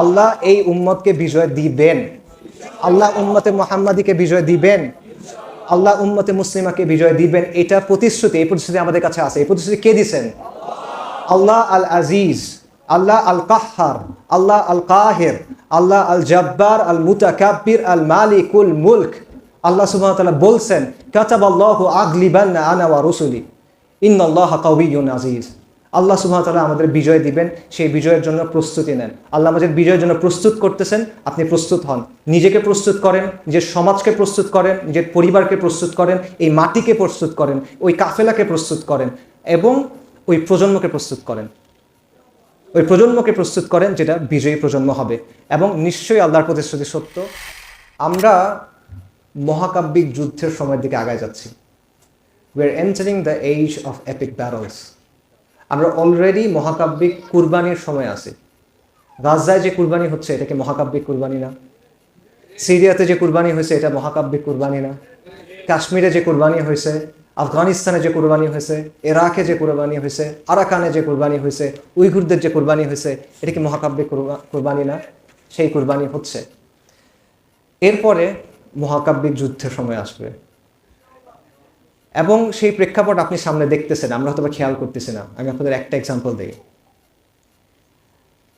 আল্লাহ এই উম্মতকে বিজয় দিবেন। আল্লাহ উম্মতে মোহাম্মদীকে বিজয় দিবেন। আল্লাহ উম্মতে মুসলিমাকে বিজয় দিবেন। এটা প্রতিশ্রুতি, এই প্রতিশ্রুতি আমাদের কাছে আছে। এই প্রতিশ্রুতি কে দিছেন? আল্লাহ আল আজিজ আল্লাহ আল কাহার আল্লাহ আল কাহের আল্লাহ আল জব্বার আল মুতাকাব্বির আল মালিকুল মুলক। আল্লাহ সুবহানাহু ওয়া তাআলা বলছেন, কাতাবাল্লাহু আগলিবান্না আনা ওয়া রুসুলি। ইন্নাল্লাহা কাউইয়্যুন আজিজ আল্লাহ ওয়া আমাদের বিজয় দিবেন, সেই বিজয়ের জন্য প্রস্তুতি নেন। আল্লাহ আমাদের বিজয়ের জন্য প্রস্তুত করতেছেন, আপনি প্রস্তুত হন। নিজেকে প্রস্তুত করেন, নিজের সমাজকে প্রস্তুত করেন, নিজের পরিবারকে প্রস্তুত করেন, এই মাটিকে প্রস্তুত করেন, ওই কাফেলাকে প্রস্তুত করেন এবং ওই প্রজন্মকে প্রস্তুত করেন। ওই প্রজন্মকে প্রস্তুত করেন যেটা বিজয়ী প্রজন্ম হবে। এবং নিশ্চয়ই আল্লাহর প্রতিশ্রুতি সত্য। আমরা মহাকাব্যিক যুদ্ধের সময়ের দিকে আগায় যাচ্ছি। We are entering the age of epic barrels আমরা অলরেডি মহাকাব্যিক কুরবানির সময় আছি। গাজায় যে কুরবানি হচ্ছে, এটা কি মহাকাব্যিক কুরবানি না? সিরিয়াতে যে কুরবানি হয়েছে, এটা মহাকাব্যিক কুরবানি না? কাশ্মীরে যে কুরবানি হয়েছে, আফগানিস্তানে যে কুরবানি হয়েছে, ইরাকে যে কুরবানি হয়েছে, আরাকানে যে কুরবানি হয়েছে, উইঘুরদের যে কুরবানি হয়েছে, এটা কি মহাকাব্যিক কুরবা- কুরবানি না? সেই কুরবানি হচ্ছে। এরপরে মহাকাব্যিক যুদ্ধের সময় আসবে। এবং সেই প্রেক্ষাপট আপনি সামনে দেখতেছেন, আমরা হয়তো খেয়াল করতেছি না। আমি আপনাদের একটা এক্সাম্পল দিই।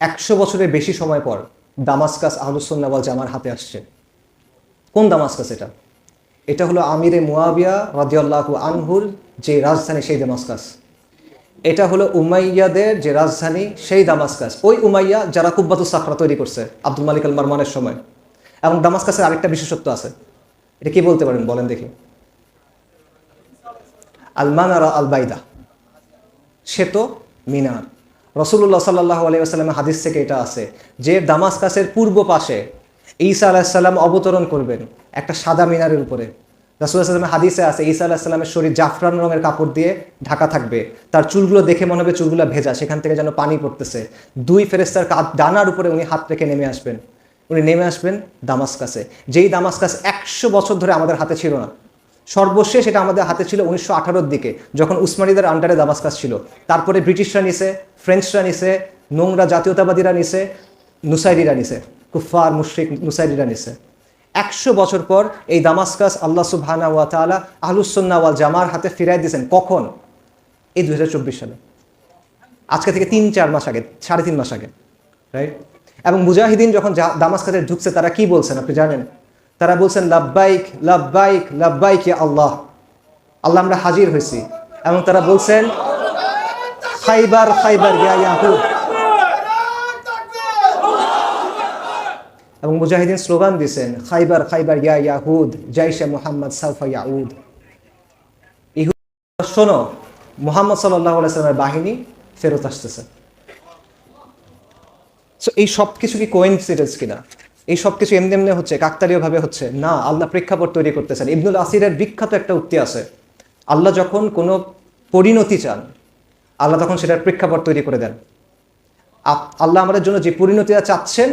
একশো বছরের বেশি সময় পর দামাসকাস আহলুসন্নাওয়াল জামার হাতে আসছে। কোন দামাসকাস এটা? এটা হলো আমিরে মুয়াবিয়া রাজিয়াল্লাহু আনহুর যে রাজধানী সেই দামাসকাস। এটা হলো উমাইয়াদের যে রাজধানী সেই দামাসকাস। ওই উমাইয়া যারা কুব্বাতু সাকরা তৈরি করছে আব্দুল মালিক আল মারমানের সময়। এবং দামাসকাসের আরেকটা বিশেষত্ব আছে। এটা কি বলতে পারেন? বলেন দেখি। আল মানারা আল বাইদা শ্বেত মিনার রসুল্লাহ সাল্লাহ আলাইসাল্লামের হাদিস থেকে এটা আছে যে দামাসকাসের পূর্ব পাশে ঈসা আলাহিসাল্লাম অবতরণ করবেন একটা সাদা মিনারের উপরে। রাসুল্লাহামের হাদিসে আছে, ঈসা আলাহিসাল্লামের শরীর জাফরান রঙের কাপড় দিয়ে ঢাকা থাকবে। তার চুলগুলো দেখে মনে হবে চুলগুলো ভেজা, সেখান থেকে যেন পানি পড়তেছে। দুই ফেরেস্তার ডানার উপরে উনি হাত রেখে নেমে আসবেন। উনি নেমে আসবেন দামাসকাসে। যেই দামাসকাস একশো বছর ধরে আমাদের হাতে ছিল না সর্বশেষ এটা আমাদের হাতে ছিল উনিশশো আঠারোর দিকে, যখন উসমানীদের আন্ডারে দামাসকাস ছিল। তারপরে ব্রিটিশরা নিছে, ফ্রেঞ্চরা নিছে, নোংরা জাতীয়তাবাদীরা নিছে, নুসাইরিরা নিছে কুফার মুশ্রিক নুসাইরিরা নিছে। একশো বছর পর এই দামাসকাস আল্লাহ সুবহানা ওয়া তালা আহলুসন্না ওয়াল জামার হাতে ফিরাই দিয়েছেন। কখন? এই দুই হাজার চব্বিশ সালে। আজকে থেকে তিন, চার মাস আগে, সাড়ে তিন মাস আগে রাইট এবং মুজাহিদিন যখন দামাসকাসে ঢুকছে, তারা কি বলছেন আপনি জানেন? তারা বলছেন, লাব্বাইক লাব্বাইক ইয়া আল্লাহ। আল্লাহ আমরা হাজির হয়েছি। এবং তারা বলছেন, খাইবার খাইবার এবং মুজাহিদিন স্লোগান দিয়েছেন, খাইবার খাইবার, ইয়া ইয়াহুদ, জাইশে মোহাম্মদ সালফা ইয়াউদ। শোনো, মোহাম্মদ সাল্লামের বাহিনী ফেরত আসতেছে। এই সব কিছু কি কোয়েন্সিডেন্স কিনা? এই সব কিছু এমনি এমনি হচ্ছে, কাকতালীয়ভাবে হচ্ছে। না, আল্লাহ প্রেক্ষাপট তৈরি করতেছেন। ইবনুল আসিরের বিখ্যাত একটা উক্তি আছে। আল্লাহ যখন কোনো পরিণতি চান, আল্লাহ তখন সেটার প্রেক্ষাপট তৈরি করে দেন। আল্লাহ আমাদের জন্য যে পরিণতিটা চাচ্ছেন,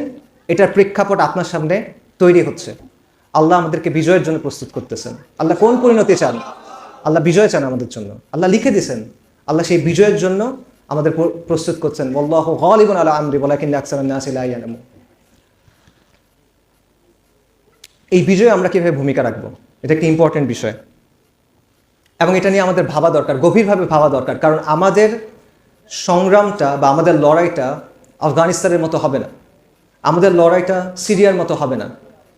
এটার প্রেক্ষাপট আপনার সামনে তৈরি হচ্ছে। আল্লাহ আমাদেরকে বিজয়ের জন্য প্রস্তুত করতেছেন। আল্লাহ কোন পরিণতি চান? আল্লাহ বিজয় চান আমাদের জন্য। আল্লাহ লিখে দিয়েছেন, আল্লাহ সেই বিজয়ের জন্য আমাদের প্রস্তুত করছেন। আল্লাহ গালিবুন আলা আমরি ওয়ালাকিন আকসারুন নাসি লা ইয়ালামুন। এই বিজয়ে আমরা কীভাবে ভূমিকা রাখব? এটা একটি ইম্পর্টেন্ট বিষয়। এবং এটা নিয়ে আমাদের ভাবা দরকার, গভীরভাবে ভাবা দরকার, কারণ আমাদের সংগ্রামটা বা আমাদের লড়াইটা আফগানিস্তানের মতো হবে না। আমাদের লড়াইটা সিরিয়ার মতো হবে না।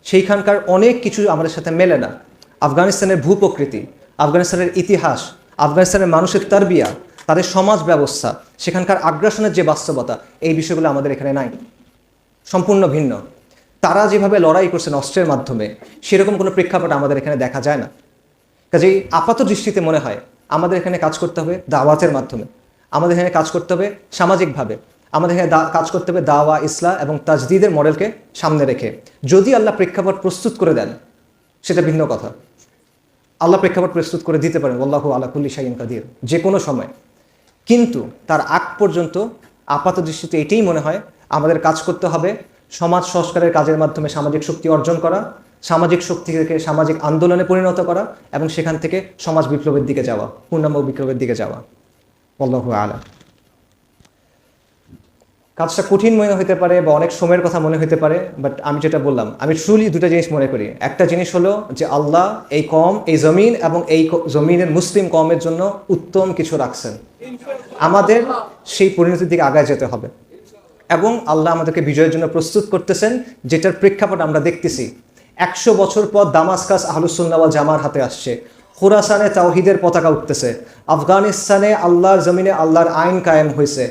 সেইখানকার অনেক কিছু আমাদের সাথে মেলে না। আফগানিস্তানের ভূপ্রকৃতি, আফগানিস্তানের ইতিহাস, আফগানিস্তানের মানুষের তারবিয়া, তাদের সমাজ ব্যবস্থা, সেখানকার আগ্রাসনের যে বাস্তবতা, এই বিষয়গুলো আমাদের এখানে নাই। সম্পূর্ণ ভিন্ন। তারা যেভাবে লড়াই করছেন অস্ত্রের মাধ্যমে, সেরকম কোনো প্রেক্ষাপট আমাদের এখানে দেখা যায় না। কাজেই আপাত দৃষ্টিতে মনে হয়, আমাদের এখানে কাজ করতে হবে দাওয়াতের মাধ্যমে। আমাদের এখানে কাজ করতে হবে সামাজিকভাবে। আমাদের এখানে কাজ করতে হবে দাওয়া ইসলাম এবং তাজদিদের মডেলকে সামনে রেখে। যদি আল্লাহ প্রেক্ষাপট প্রস্তুত করে দেন, সেটা ভিন্ন কথা। আল্লাহ প্রেক্ষাপট প্রস্তুত করে দিতে পারেন আল্লাহু আলাকুল্লি শাহিন কাদির, যে কোনো সময়। কিন্তু তার আগ পর্যন্ত আপাত দৃষ্টিতে এটাই মনে হয়, আমাদের কাজ করতে হবে সমাজ সংস্কারের কাজের মাধ্যমে সামাজিক শক্তি অর্জন করা, সামাজিক শক্তি থেকে সামাজিক আন্দোলনে পরিণত করা এবং সেখান থেকে সমাজ বিপ্লবের দিকে যাওয়া পূর্ণাঙ্গ বিপ্লবের দিকে যাওয়া। আল্লাহু আলা কাজটা কঠিন মনে হতে পারে বা অনেক সময়ের কথা মনে হতে পারে বাট আমি যেটা বললাম, আমি ট্রুলি দুটো জিনিস মনে করি। একটা জিনিস হলো যে আল্লাহ এই কম, এই জমিন এবং এই জমিনের মুসলিম কমের জন্য উত্তম কিছু রাখছেন। আমাদের সেই পরিণতির দিকে আগায় যেতে হবে। এবং আল্লাহ আমাদেরকে বিজয়ের জন্য প্রস্তুত করতেছেন, যেটার প্রেক্ষাপট আমরা দেখতেছি। একশো বছর পর দামাসকাস আহলুসুল্লাহ জামার হাতে আসছে। খুরাসানে তাওহিদের পতাকা উঠতেছে। আফগানিস্তানে আল্লাহর জমিনে আল্লাহর আইন কায়েম হয়েছে।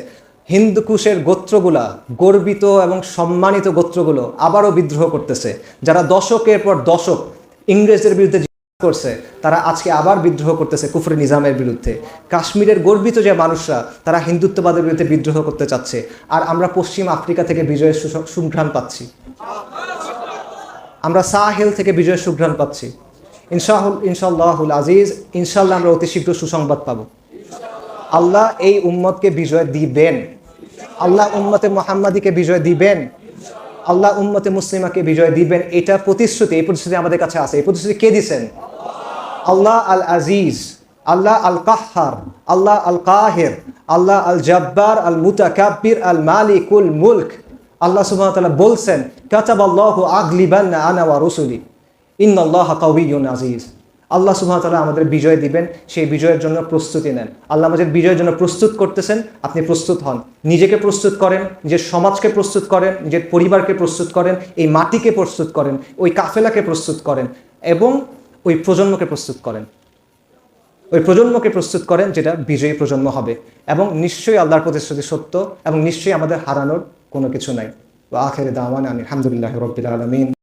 হিন্দুকুশের গোত্রগুলা গর্বিত এবং সম্মানিত গোত্রগুলো আবারও বিদ্রোহ করতেছে। যারা দশকের পর দশক ইংরেজদের বিরুদ্ধে করছে, তারা আজকে আবার বিদ্রোহ করতেছে কুফরি নিজামের বিরুদ্ধে। কাশ্মীরের গর্বিত যে মানুষরা, তারা হিন্দুত্ববাদের বিরুদ্ধে বিদ্রোহ করতে চাচ্ছে। আর আমরা পশ্চিম আফ্রিকা থেকে বিজয়ের সুঘ্রাণ পাচ্ছি। আমরা সাহেল থেকে বিজয়ের সুঘ্রাণ পাচ্ছি। ইনশাহুল ইনশাল্লাহুল আজিজ ইনশাল্লাহ আমরা অতি শীঘ্র সুসংবাদ পাব। আল্লাহ এই উম্মতকে বিজয় দিবেন। আল্লাহ উম্মতে মোহাম্মদীকে বিজয় দিবেন। আল্লাহ উম্মতে মুসলিমাকে বিজয় দিবেন। এটা প্রতিশ্রুতি, এই প্রতিশ্রুতি আমাদের কাছে আছে। এই প্রতিশ্রুতি কে দিছেন? আল্লাহ আল আজিজ আল্লাহ আল কাহার আল্লাহ আল কাহের আল্লাহ আল জব্বার আল মুতাকাব্বির আল মুলক। আল্লাহ সুবহানাহু ওয়া তাআলা বলছেন, কাতাবাল্লাহু আগলিবান্না আনা ওয়া রুসুলি। ইন্নাল্লাহা কাউইয়্যুন আজিজ। আল্লাহ ওয়া আমাদের বিজয় দিবেন, সেই বিজয়ের জন্য প্রস্তুতি নেন। আল্লাহ আমাদের বিজয়ের জন্য প্রস্তুত করতেছেন, আপনি প্রস্তুত হন। নিজেকে প্রস্তুত করেন, নিজের সমাজকে প্রস্তুত করেন, নিজের পরিবারকে প্রস্তুত করেন, এই মাটিকে প্রস্তুত করেন, ওই কাফেলাকে প্রস্তুত করেন এবং ওই প্রজন্মকে প্রস্তুত করেন। ওই প্রজন্মকে প্রস্তুত করেন যেটা বিজয়ী প্রজন্ম হবে এবং নিশ্চয়ই আল্লাহর প্রতিশ্রুতি সত্য এবং নিশ্চয়ই আমাদের হারানোর কোনো কিছু নাই। আখের দাওয়ান আলহামদুলিল্লাহ রবিল আলমিন।